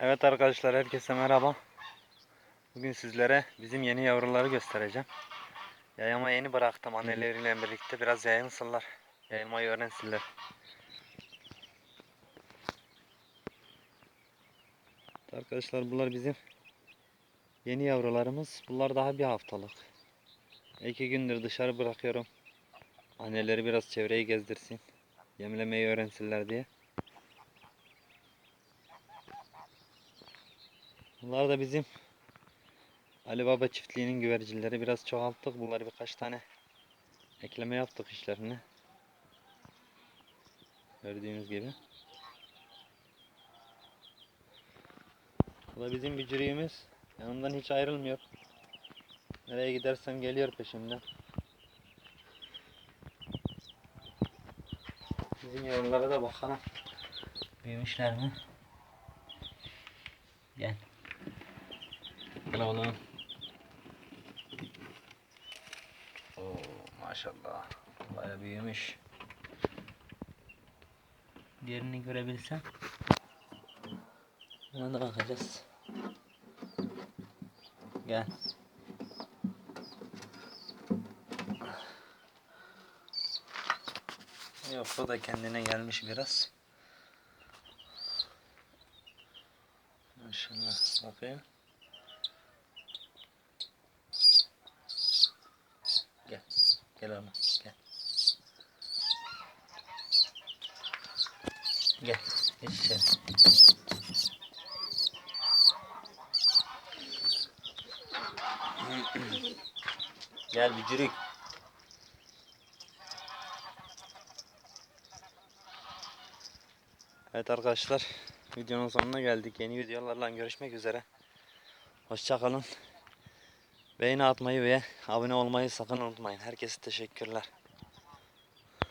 Evet arkadaşlar herkese merhaba. Bugün sizlere bizim yeni yavruları göstereceğim. Yayıma yeni bıraktım anneleriyle birlikte biraz yayılsınlar. Yayılmayı öğrensinler. Arkadaşlar bunlar bizim yeni yavrularımız. Bunlar daha bir haftalık. İki gündür dışarı bırakıyorum. Anneleri biraz çevreyi gezdirsin. Yemlemeyi öğrensinler diye. Bunlar da bizim Ali Baba çiftliğinin güvercinleri. Biraz çoğalttık. Bunları birkaç tane ekleme yaptık işlerine. Gördüğünüz gibi. Bu da bizim bücürüğümüz. Yanımdan hiç ayrılmıyor. Nereye gidersem geliyor peşimden. Bizim yavrulara da bakalım. Büyümüşler mi? Gel. Oğlum. Oo, maşallah. Baya büyümüş. Diğerini görebilsem. Ona da bakacağız. Gel. Yok o da kendine gelmiş biraz. Maşallah. Bakayım. Gel. Gel ama. Gel. Gel. Geç içeri. Gel bücürük. Evet arkadaşlar videonun sonuna geldik. Yeni videolarla görüşmek üzere. Hoşçakalın. Beğeni atmayı ve abone olmayı sakın unutmayın. Herkese teşekkürler.